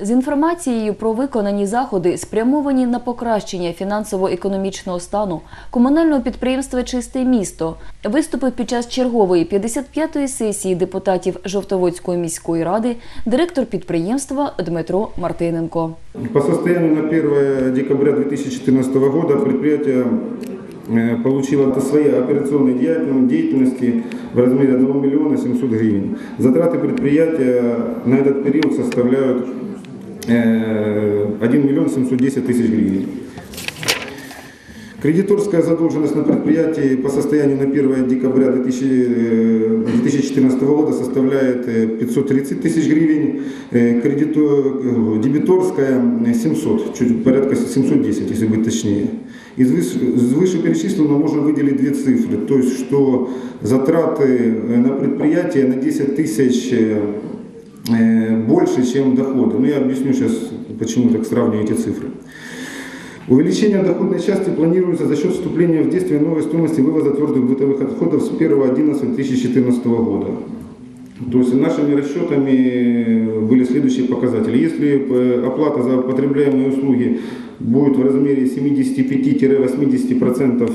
З інформацією про виконані заходи, спрямовані на покращення фінансово-економічного стану комунального підприємства Чисте місто, виступив під час чергової 55-ї сесії депутатів Жовтоводської міської ради директор підприємства Дмитро Мартиненко. По состоянию на 1 декабря 2014 года предприятие э, получило от своей операционной деятельно- деятельности в размере 1 миллиона 700 гривен. Затраты предприятия на этот период составляют э, 1 миллион 710 тысяч гривен. Кредиторская задолженность на предприятии по состоянию на 1 декабря 2000, э, 2014 года составляет э, 530 тысяч гривен, э, кредито- э, дебиторская э, 700, чуть порядка 710, если быть точнее. Из выше- из вышеперечисленного можно выделить две цифры, то есть что затраты э, на предприятие на 10 тысяч э, э, больше, чем доходы. Ну, я объясню сейчас, почему так сравниваю эти цифры. Увеличение доходной части планируется за счет вступления в действие новой стоимости вывоза твердых бытовых отходов с 1.11.2014 года. То есть нашими расчетами были следующие показатели. Если э, оплата за потребляемые услуги будет в размере 75-80%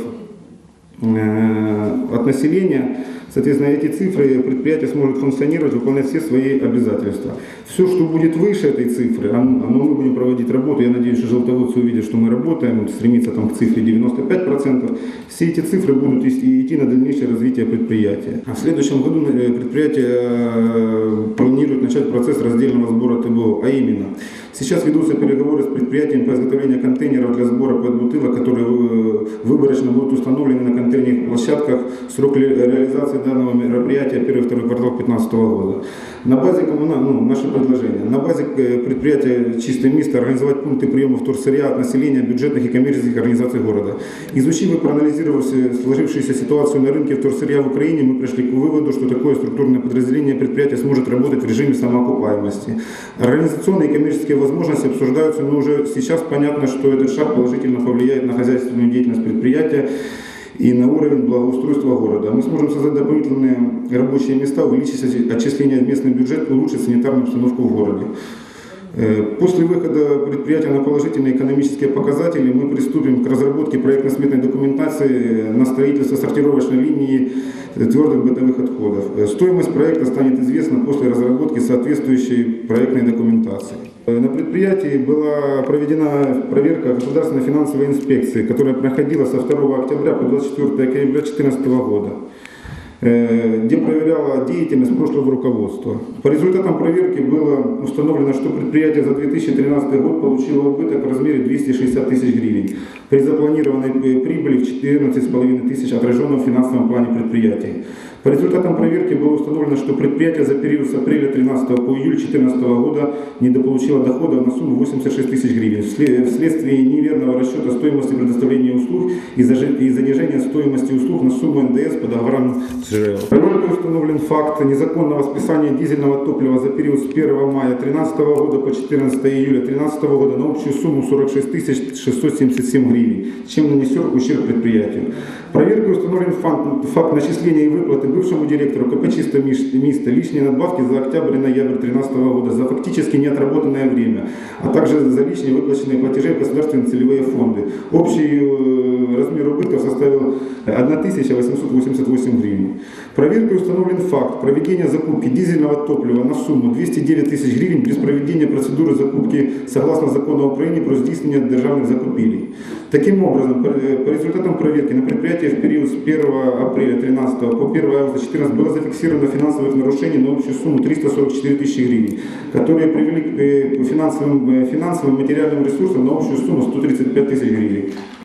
э, от населения, соответственно, эти цифры предприятие сможет функционировать, выполнять все свои обязательства. Все, что будет выше этой цифры, а ну, мы будем проводить работу, я надеюсь, что желтоводцы увидят, что мы работаем, стремиться там к цифре 95%, все эти цифры будут идти на дальнейшее развитие предприятия. А в следующем году э, предприятие э, планирует начать процесс раздельного сбора ТБО, а именно, сейчас ведутся переговоры с предприятием по изготовлению контейнеров для сбора бутылок, которые э, выборочно будут установлены на контейнерных площадках. Срок ре- реализации данного мероприятия первый-второй квартал 2015 года. На базе коммуна- ну, наше предложение, на базе э, предприятия «Чистое место» организовать пункты приема вторсырья от населения бюджетных и коммерческих организаций города. Изучив и проанализировав сложившуюся ситуацию на рынке вторсырья в Украине, мы пришли к выводу, что такое структурное подразделение предприятия сможет работать в режиме самоокупаемости. Организационные и коммерческие возможности обсуждаются, но уже сейчас понятно, что этот шаг положительно повлияет на хозяйственную деятельность предприятия и на уровень благоустройства города. Мы сможем создать дополнительные рабочие места, увеличить отчисления в местный бюджет, улучшить санитарную обстановку в городе. Э, После выхода предприятия на положительные экономические показатели мы приступим к разработке проектно-сметной документации на строительство сортировочной линии твердых бытовых отходов. Э, Стоимость проекта станет известна после разработки соответствующей проектной документации. Э, На предприятии была проведена проверка государственной финансовой инспекции, которая проходила со 2 октября по 24 октября 2014 года где проверяла деятельность прошлого руководства. По результатам проверки было установлено, что предприятие за 2013 год получило убыток в размере 260 тысяч гривен при запланированной прибыли в 14,5 тысяч отраженном в финансовом плане предприятия. По результатам проверки было установлено, что предприятие за период с апреля 13 по июль 2014 года недополучило доходов на сумму 86 тысяч гривен вслед- вследствие неверного расчета стоимости предоставления услуг и занижения стоимости услуг на сумму НДС по договорам с ЖРЛ. Проверкой установлен факт незаконного списания дизельного топлива за период с 1 мая 2013 года по 14 июля 2013 года на общую сумму 46 тысяч 677 гривен, чем нанесен ущерб предприятию. Проверкой установлен факт, факт начисления и выплаты бывшему директору КП «Чисто место» лишние надбавки за октябрь и ноябрь 2013 года за фактически неотработанное время, а также за лишние выплаченные платежи в государственные целевые фонды. Общий э, размер убытков составил 1888 гривен. Проверкой установлен факт проведения закупки дизельного топлива на сумму 209 тысяч гривен без проведения процедуры закупки согласно закону Украины про здійснення державных закупилей. Таким образом, по по результатам проверки на предприятии в период с 1 апреля 2013 по 1 августа 2014 было зафиксировано финансовых нарушений на общую сумму 344 тысячи гривен, которые привели к э, финансовым, э, финансовым материальным ресурсам на общую сумму 135 тысяч гривен.